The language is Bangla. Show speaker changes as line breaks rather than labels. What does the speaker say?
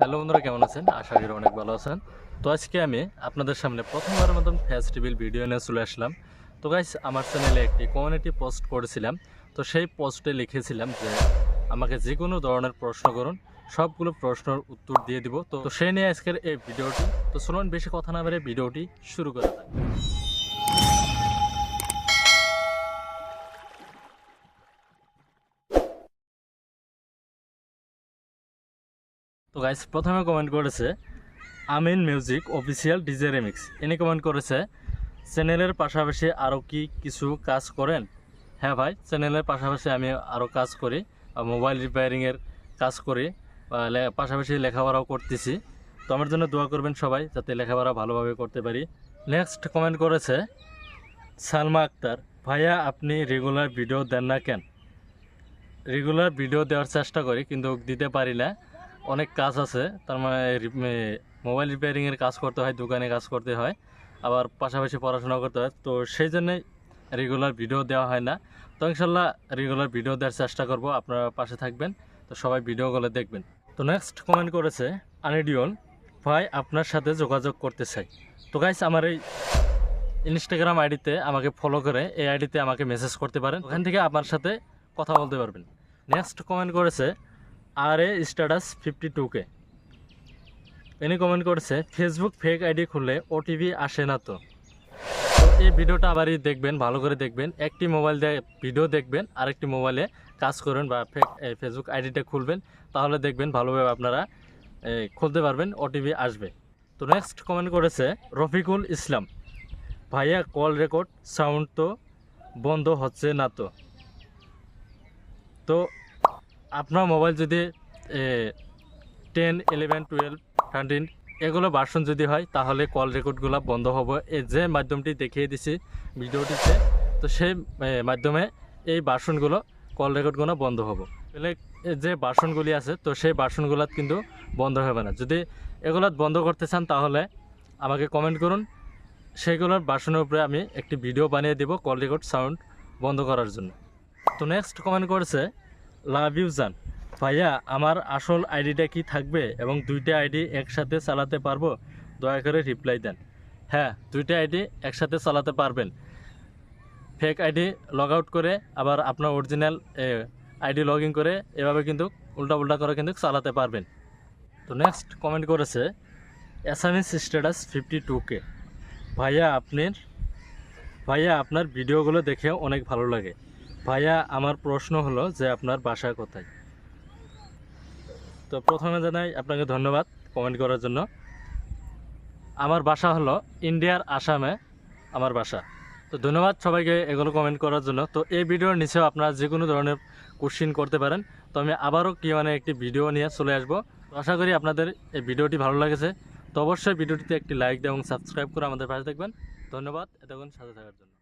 হ্যালো বন্ধুরা, কেমন আছেন? আশা করি অনেক ভালো আছেন। তো আজকে আমি আপনাদের সামনে প্রথমবারের মতন ফেস রিভিল ভিডিও নিয়ে চলে আসলাম। তো গাইস আমার চ্যানেলে একটি কমিউনিটি পোস্ট করেছিলাম। তো সেই পোস্টে লিখেছিলাম যে, আমাকে যে কোনো ধরনের প্রশ্ন করুন, সবগুলো প্রশ্নের উত্তর দিয়ে দিব। তো সেই নিয়ে আজকের এই ভিডিওটি তো চলুন, বেশি কথা না বেড়ে ভিডিওটি শুরু করা যাক। তো গাইস প্রথমে কমেন্ট করেছে Amin music official DJ remix ইনি কমেন্ট করেছে চ্যানেলের পাশাপাশি আরও কি কিছু কাজ করেন? হ্যাঁ ভাই চ্যানেলের পাশাপাশি আমি আরও কাজ করি মোবাইল রিপেয়ারিংয়ের কাজ করি পাশাপাশি লেখাপড়াও করতেছি। তো আমার জন্য দোয়া করবেন সবাই, যাতে লেখাপড়া ভালোভাবে করতে পারি। নেক্সট কমেন্ট করেছে, সালমা আক্তার, ভাইয়া, আপনি রেগুলার ভিডিও দেন না কেন? রেগুলার ভিডিও দেওয়ার চেষ্টা করি, কিন্তু দিতে পারি না। অনেক কাজ আছে। তার মানে মোবাইল রিপেয়ারিংয়ের কাজ করতে হয়, দোকানে কাজ করতে হয়, আবার পাশাপাশি পড়াশোনা করতে হয়। তো সেই জন্যই রেগুলার ভিডিও দেওয়া হয় না। তো ইনশাল্লাহ রেগুলার ভিডিও দেওয়ার চেষ্টা করব, আপনারা পাশে থাকবেন। তো সবাই ভিডিওগুলো দেখবেন। তো নেক্সট কমেন্ট করেছে আনিডিওন ভাই, আপনার সাথে যোগাযোগ করতে চাই। তো গাইস আমার এই ইনস্টাগ্রাম আইডিতে আমাকে ফলো করে, এই আইডিতে আমাকে মেসেজ করতে পারেন। ওখান থেকে আপনার সাথে কথা বলতে পারবেন। নেক্সট কমেন্ট করেছে আর A status fifty two K ইনি কমেন্ট করেছে ফেসবুক ফেক আইডি খুললে ওটিপি আসে না তো। এই ভিডিওটা আবারই দেখবেন, ভালো করে দেখবেন। একটি মোবাইল দিয়ে ভিডিও দেখবেন, আরেকটি মোবাইলে কাজ করবেন বা ফেক ফেসবুক আইডিটা খুলবেন। তাহলে দেখবেন ভালোভাবে আপনারা খুলতে পারবেন ওটিপি আসবে। তো নেক্সট কমেন্ট করেছে রফিকুল ইসলাম। ভাইয়া কল রেকর্ড সাউন্ড তো বন্ধ হচ্ছে না তো। তো আপনার মোবাইল যদি টেন ইলেভেন টুয়েলভ থার্টিন এগুলো ভার্সন যদি হয়, তাহলে কল রেকর্ডগুলো বন্ধ হবে। এই যে মাধ্যমটি দেখিয়ে দিছি ভিডিওটিতে, তো সেই মাধ্যমে এই ভার্সনগুলো কল রেকর্ডগুলো বন্ধ হবে। তাহলে যে ভার্সনগুলি আছে, তো সেই ভার্সনগুলো কিন্তু বন্ধ হবে না। যদি এগুলো বন্ধ করতে চান, তাহলে আমাকে কমেন্ট করুন। সেইগুলোর ভার্সনের উপরে আমি একটি ভিডিও বানিয়ে দেবো কল রেকর্ড সাউন্ড বন্ধ করার জন্য। তো নেক্সট কমেন্ট করেছে লাভ ইউ, জান। ভাইয়া, আমার আসল আইডিটা কি থাকবে এবং দুইটা আইডি একসাথে চালাতে পারব? দয়া করে রিপ্লাই দেন। হ্যাঁ দুইটা আইডি একসাথে চালাতে পারবেন। ফেক আইডি লগ আউট করে, আবার আপনার অরিজিনাল আইডি লগ ইন করে, এভাবে কিন্তু উল্টা উল্টা করে কিন্তু চালাতে পারবেন। তো নেক্সট কমেন্ট করেছে SMS status fifty two K ভাইয়া, আপনার ভাইয়া, আপনার ভিডিওগুলো দেখে অনেক ভালো লাগে। ভাইয়া, আমার প্রশ্ন হলো যে আপনার বাসা কোথায়? তো প্রথমে জানাই, আপনাকে ধন্যবাদ কমেন্ট করার জন্য। আমার বাসা হলো ইন্ডিয়ার আসামে আমার বাসা। তো ধন্যবাদ সবাইকে এগুলো কমেন্ট করার জন্য। তো এই ভিডিওর নিচেও আপনারা যে কোনো ধরনের কোশ্চিন করতে পারেন। তো আমি আবারও কি মানে একটি ভিডিও নিয়ে চলে আসব। আশা করি আপনাদের এই ভিডিওটি ভালো লেগেছে। তো অবশ্যই ভিডিওটিতে একটি লাইক দেয় এবং সাবস্ক্রাইব করে আমাদের পাশে দেখবেন ধন্যবাদ, এতক্ষণ সাথে থাকার জন্য।